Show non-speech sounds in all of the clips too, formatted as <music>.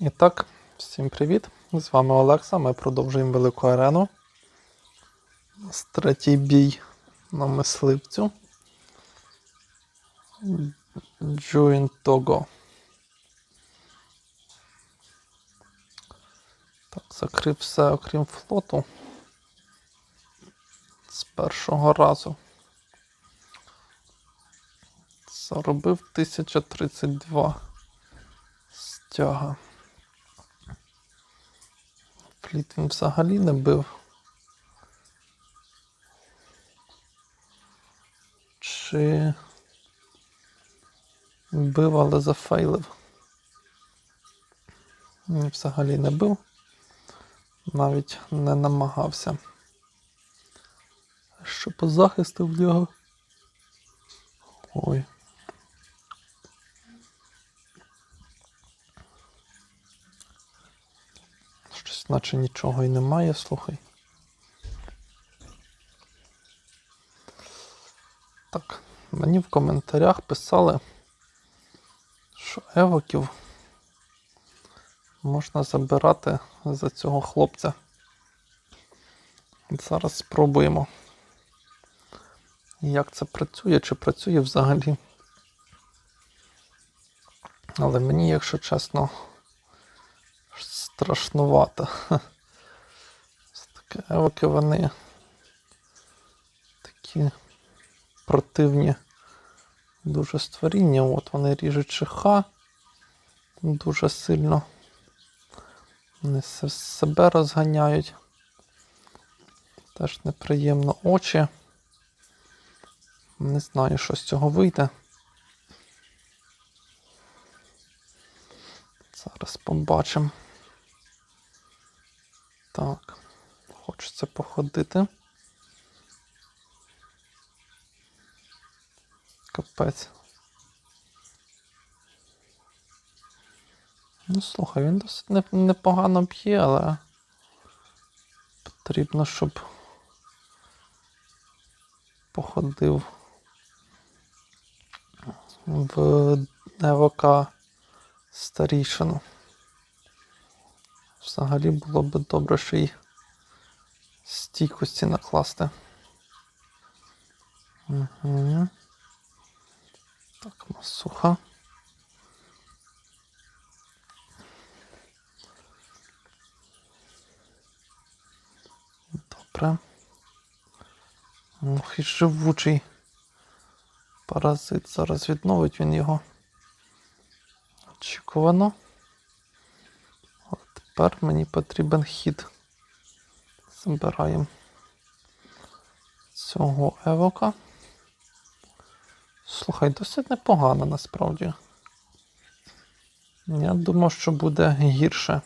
І так, всім привіт! З вами Олекса. Ми продовжуємо велику арену. Третій бій на мисливцю. Join Togo. Так, закрив все окрім флоту. З першого разу. Заробив 1032 стяга. Фліт він взагалі не бив. Чи бив, але зафейлив. Ні, Взагалі не бив. Навіть не намагався. Що по захисту в нього? Ой. Щось наче нічого і немає, слухай. Так, мені в коментарях писали, що евоків можна забирати за цього хлопця. Зараз спробуємо. Як це працює, чи працює взагалі. Але мені, якщо чесно, страшнувато. Ось таке евоки вони такі противні дуже створіння. От вони ріжуть чиха дуже сильно. Вони се- себе розганяють. Теж неприємно очі. Не знаю, що з цього вийде. Зараз побачимо. Так, хочеться походити. Капець. Ну, слухай, він досить непогано б'є, але потрібно, щоб походив в ЕВК старішину. Взагалі було б добре ще й стійкості накласти. Угу. Так, масуха. Добре. Ох, і живучий паразит. Зараз відновить він його. Очікувано. Тепер мені потрібен хід. Забираємо цього евока. Слухай, досить непогано насправді. Я думав, що буде гірше.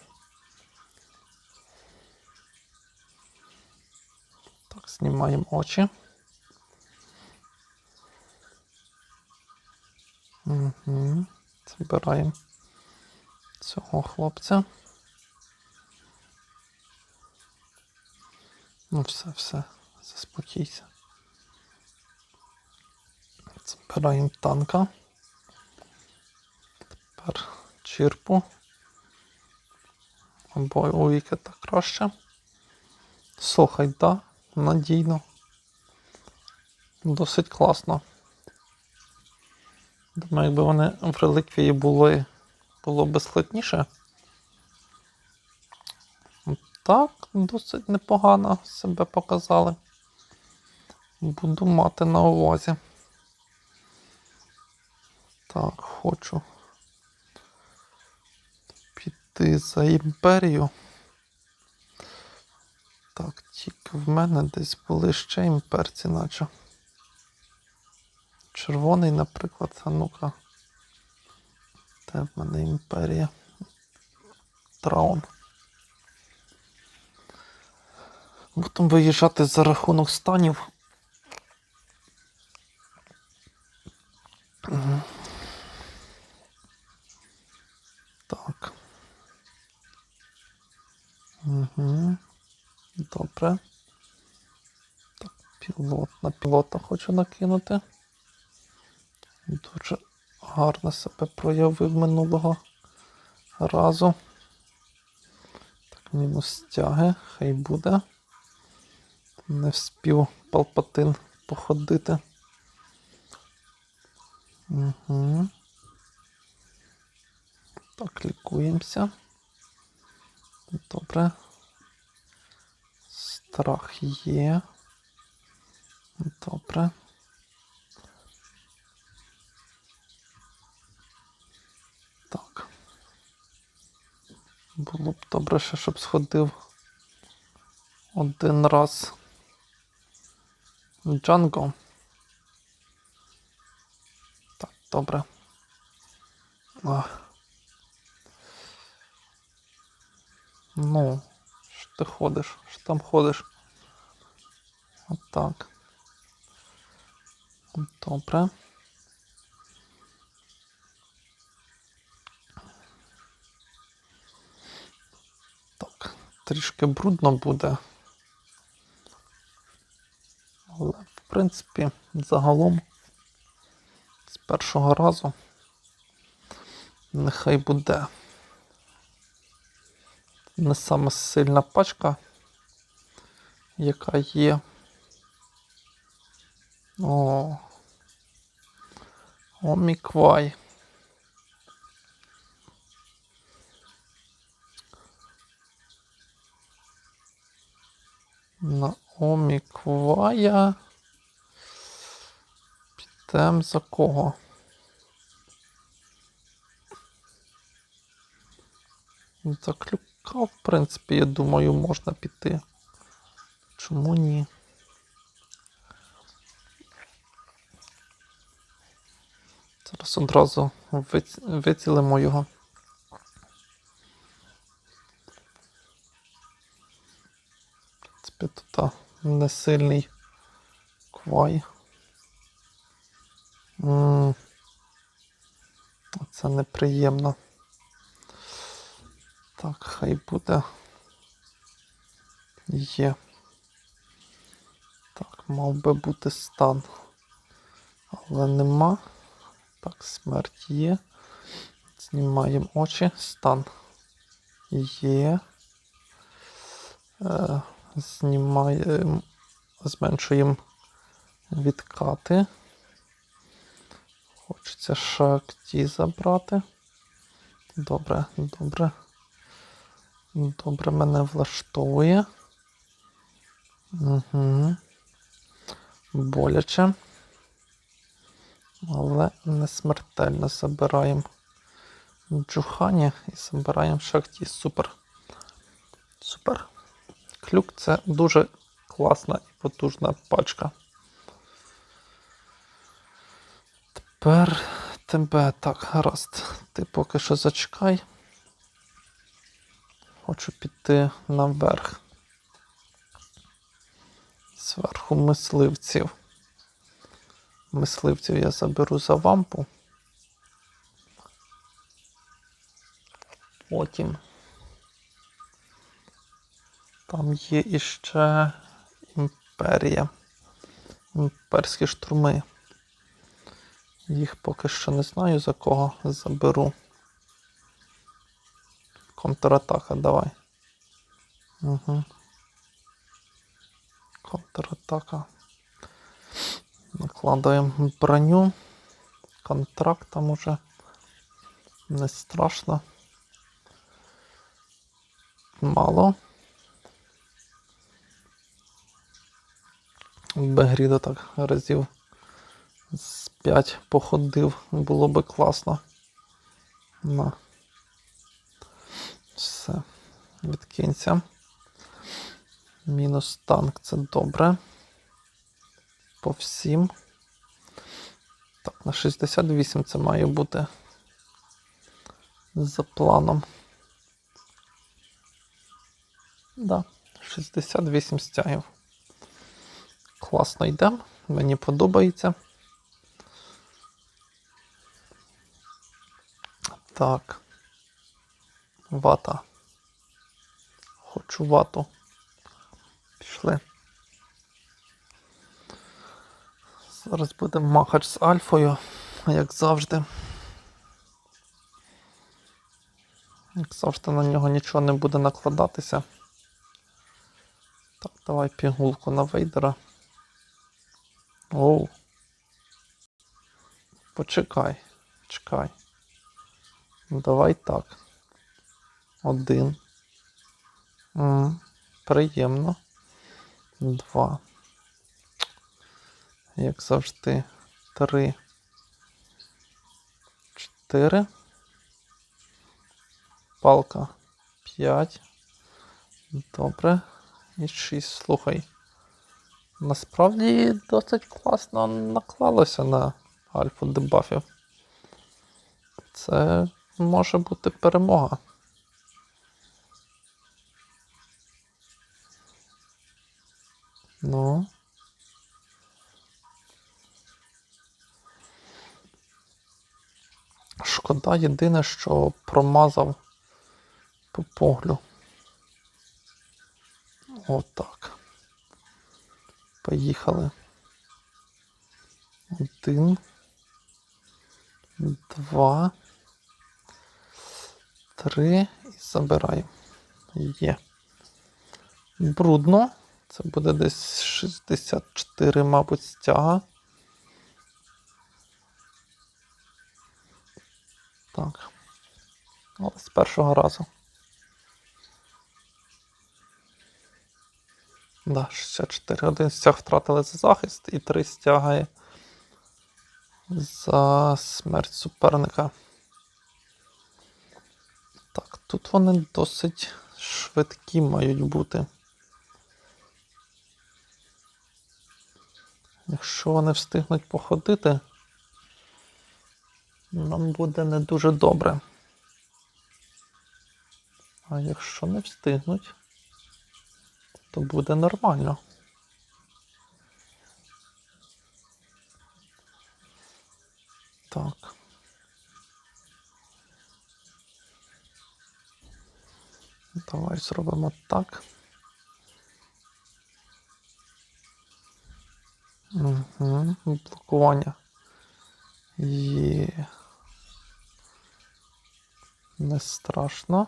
Так, знімаємо очі. Угу. Забираємо цього хлопця. Ну, все, все, заспокійся. Збираємо танка. Тепер чірпу. Або у вікета краще. Слухай, да, надійно. Досить класно. Думаю, якби вони в реліквії були, було б складніше. Так, досить непогано себе показали. Буду мати на увазі. Так, хочу піти за імперію. Так, тільки в мене десь були ще імперці, наче. Червоний, наприклад, а ну-ка. Де в мене імперія? Траун. Будемо виїжджати за рахунок станів. Так. Угу. Добре. Так, пілот на пілота хочу накинути. Дуже гарно себе проявив минулого разу. Так, мінус тяги, хай буде. Не вспів палпатин походити. Угу. Так, лікуємося. Добре. Страх є. Добре. Так. Було б добре ще, щоб сходив один раз Джанго. Так, добре. А. Ну, що ти ходиш? Що там ходиш? Отак. Добре. Так, трішки брудно буде. Але, в принципі, загалом з першого разу нехай буде не саме сильна пачка, яка є. О. Оміквай. На Оміквая. Підем за кого? За клюка, в принципі, я думаю, можна піти. Чому ні? Зараз одразу вицілимо його. В принципі, тут не сильний квай. Це неприємно. Так, хай буде. Є. Так, мав би бути стан. Але нема. Так, смерть є. Знімаємо очі. Стан є. Е, знімаємо, зменшуємо відкати. Хочеться шакті забрати. Добре, добре. Добре, мене влаштовує. Угу. Боляче. Але не смертельно забираємо джухані і забираємо шахті. Супер. Супер. Клюк це дуже класна і потужна пачка. Тепер тебе так, гаразд. Ти поки що зачекай. Хочу піти наверх. Зверху мисливців. Мисливців я заберу за вампу. Потім. Там є іще імперія. Імперські штурми. Їх поки що не знаю за кого заберу. Контратака, давай. Угу. Контратака. Накладаємо броню. Контракт там уже не страшно. Мало. Бегріда так разів з 5 походив, було би класно. На. Все. Відкинься. Мінус танк це добре. По всім. Так, на 68 це має бути за планом. Да, 68 стягів. Класно йдемо, мені подобається. Так. Вата. Хочу вату. Пішли. Зараз будемо махач з альфою, як завжди. Як завжди на нього нічого не буде накладатися. Так, давай пігулку на вейдера. Оу. Почекай, чекай. Ну, Давай так. Один. М, приємно. Два. Як завжди. Три. Чотири. Палка. П'ять. Добре. І шість. Слухай. Насправді досить класно наклалося на альфу дебафів. Це може бути перемога. Ну. Шкода єдине, що промазав по поглю. Отак. Поїхали. Один. Два. Три. І забираємо. Є. Брудно. Це буде десь 64, мабуть, стяга. Так. Але з першого разу. Да, 64. Один стяг втратили за захист і три стяги за смерть суперника. Так, тут вони досить швидкі мають бути. Якщо вони встигнуть походити, нам буде не дуже добре. А якщо не встигнуть, то буде нормально. Так. Давай зробимо так. Угу. Блокування. Є. Не страшно.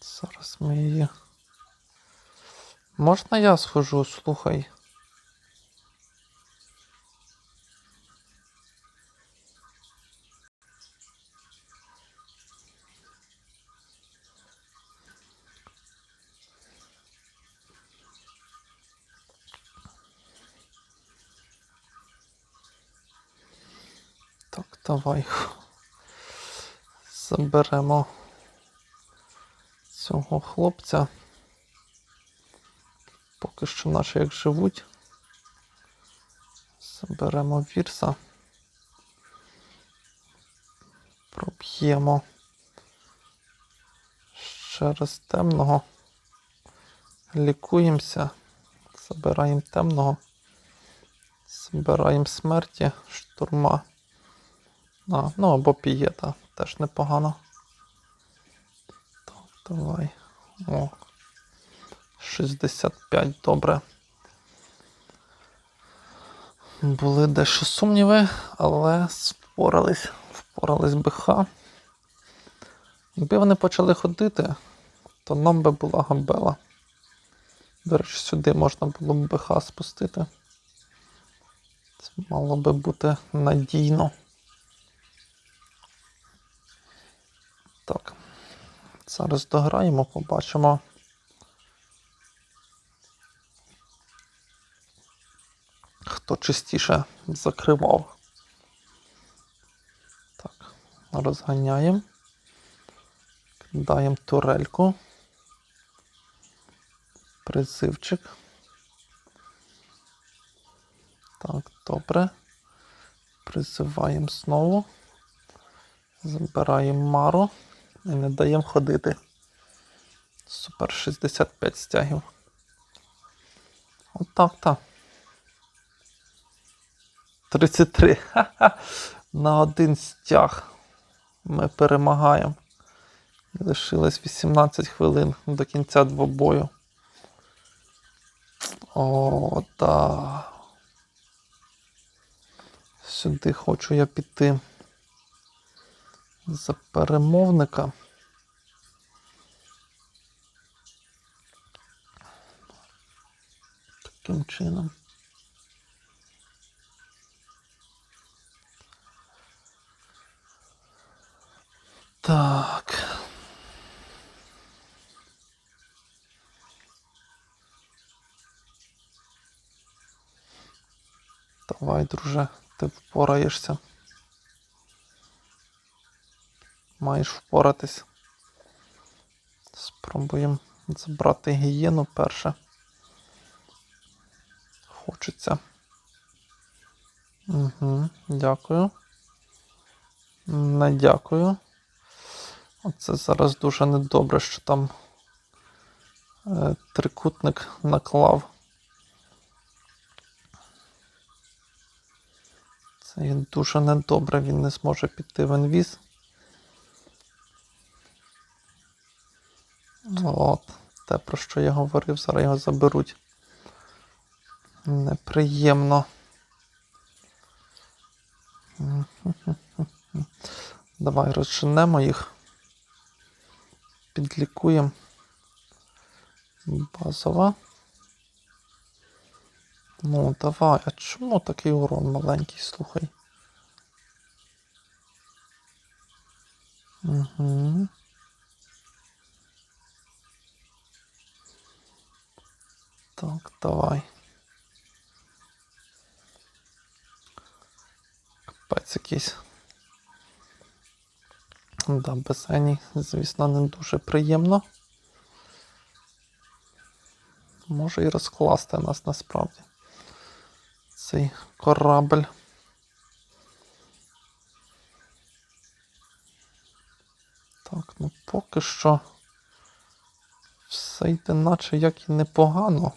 Зараз ми її. Можна я схожу, слухай. Так, давай. Заберемо цього хлопця. Поки що наші як живуть. Заберемо вірса. Проб'ємо ще раз темного. Лікуємося. Забираємо темного. Забираємо смерті, штурма. А, ну або пієта. Теж непогано. Так, давай. О. 65, добре. Були дещо сумніви, але впорались, впорались БХ. Якби вони почали ходити, то нам би була габела. До речі, сюди можна було б БХ спустити. Це мало би бути надійно. Так. Зараз дограємо, побачимо. Хто частіше закривав. Так, розганяємо. Кидаємо турельку. Призивчик. Так, добре. Призиваємо знову. Забираємо мару і не даємо ходити. Супер 65 стягів. Отак, так. 33. Ха-ха. На один стяг. Ми перемагаємо. Лишилось 18 хвилин до кінця двобою. О, да. Сюди хочу я піти за перемовника. Таким чином. Так. Давай, друже, ти впораєшся. Маєш впоратись. Спробуємо забрати гієну перше. Хочеться. Угу, дякую. Не дякую. Оце зараз дуже недобре, що там е, трикутник наклав. Це дуже недобре, він не зможе піти в інвіз. От, те, про що я говорив, зараз його заберуть. Неприємно. <laughs> Давай розженемо їх. Підлікуємо. Базова. Ну, давай, а чому такий урон маленький, слухай? Угу. Так, давай. Капець якийсь. Да, без Ені, звісно, не дуже приємно. Може і розкласти нас насправді. Цей корабль. Так, ну поки що все йде наче як і непогано.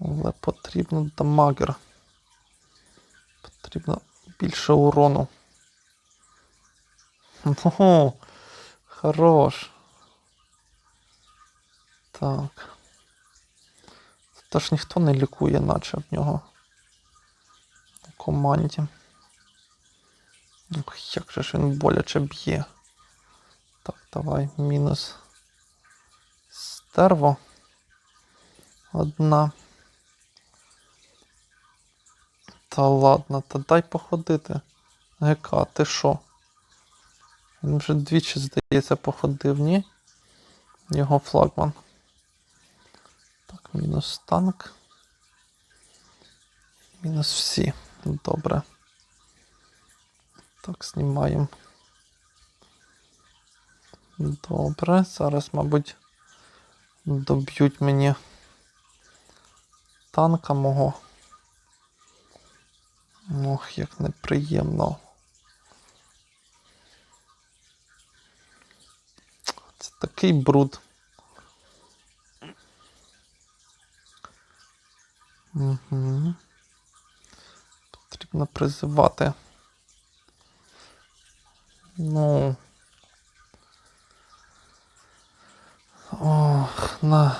Але потрібно дамагер. Потрібно більше урону. Ну, хорош. Так. Та ж ніхто не лікує, наче в нього. У команді. Ух, як же ж він боляче б'є. Так, давай, мінус. Стерво. Одна. Та ладно, та дай походити. Гека, ти що? Він вже двічі, здається, походив, ні? Його флагман. Так, мінус танк. Мінус всі. Добре. Так, знімаємо. Добре. Зараз, мабуть, доб'ють мені танка мого. Ох, як неприємно. Це такий бруд. Угу. Потрібно призивати. Ну. Ох, на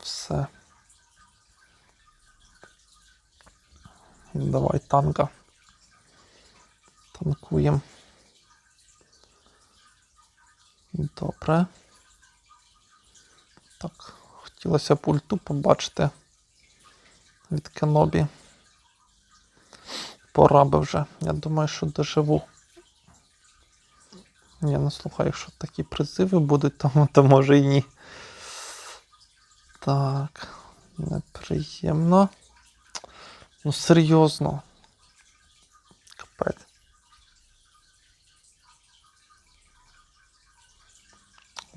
все. Давай танка. Танкуємо. Добре. Так, хотілося пульту побачити від Кенобі. Пора би вже. Я думаю, що доживу. Ні, ну слухай, якщо такі призиви будуть, то, то може і ні. Так, неприємно. Ну, серйозно. Капець.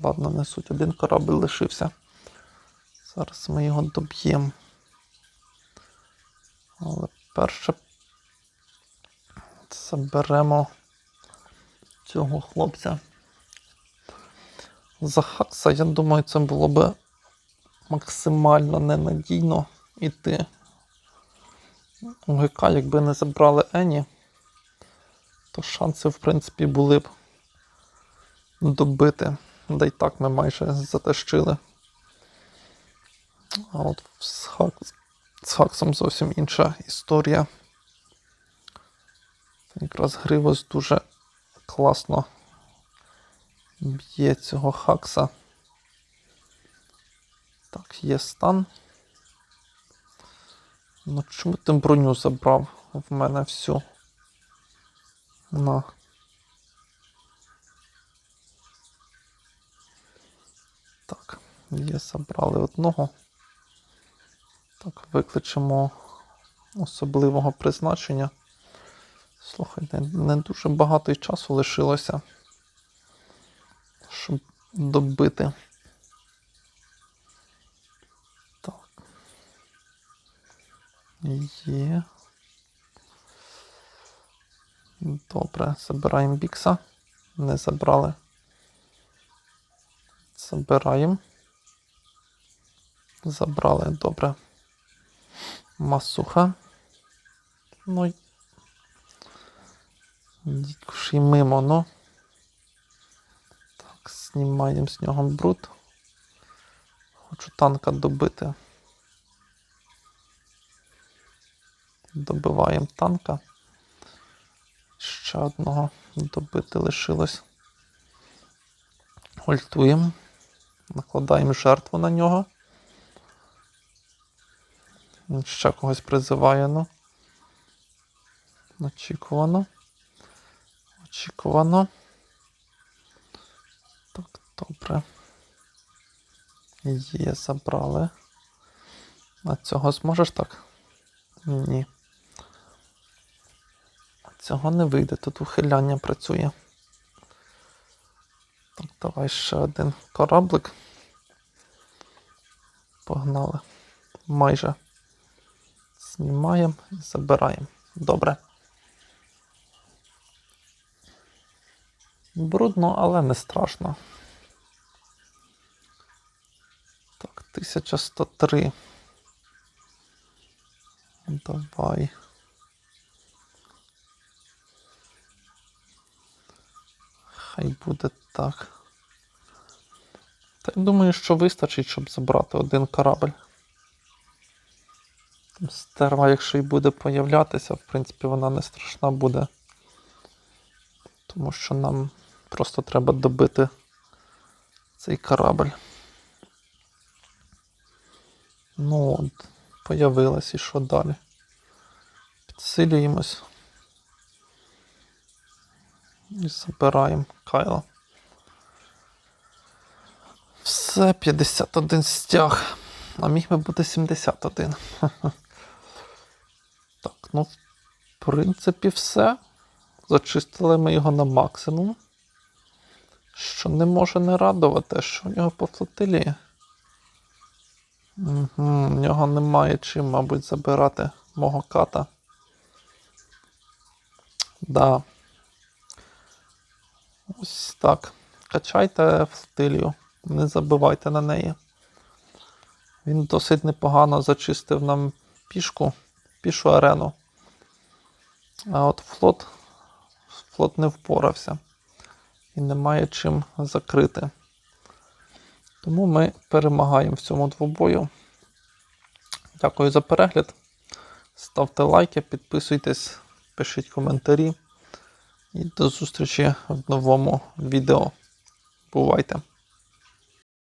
Ладно, не суть. Один корабль лишився. Зараз ми його доб'ємо. Але перше заберемо цього хлопця. За Хакса, я думаю, це було би максимально ненадійно іти. ГК, якби не забрали Ені, то шанси, в принципі, були б добити. Да й так ми майже затащили. А от з, Хак... з Хаксом зовсім інша історія. Якраз Гривос дуже класно б'є цього хакса. Так, є стан. Ну чому ти броню забрав в мене всю? На. Так, є, забрали одного. Так, викличемо особливого призначення. Слухай, не, не дуже багато часу лишилося, щоб добити. Є. Добре, забираємо бікса. Не забрали. Забираємо. Забрали, добре. Масуха. Ну. Дідько мимо, ну. Так, знімаємо з нього бруд. Хочу танка добити. Добиваємо танка. Ще одного добити лишилось. Ультуємо. Накладаємо жертву на нього. Він ще когось призиває, ну. Очікувано. Очікувано. Так, добре. Є, забрали. А цього зможеш так? Ні. Цього не вийде, тут ухиляння працює. Так, давай ще один кораблик. Погнали. Майже. Знімаємо і забираємо. Добре. Брудно, але не страшно. Так, 1103. Давай. Хай буде так. Та я думаю, що вистачить, щоб забрати один корабль. Стерва, якщо й буде появлятися, в принципі, вона не страшна буде. Тому що нам просто треба добити цей корабль. Ну от, появилась і що далі? Підсилюємось. І забираємо Кайла. Все, 51 стяг. А міг би бути 71. <laughs> Так, ну, в принципі, все. Зачистили ми його на максимум. Що не може не радувати, що в нього по флотилії. Угу, в нього немає чим, мабуть, забирати мого ката. Да. Ось так. Качайте флотилію, не забивайте на неї. Він досить непогано зачистив нам пішку, пішу арену. А от флот, флот не впорався. І немає чим закрити. Тому ми перемагаємо в цьому двобою. Дякую за перегляд. Ставте лайки, підписуйтесь, пишіть коментарі. І до зустрічі в новому відео. Бувайте!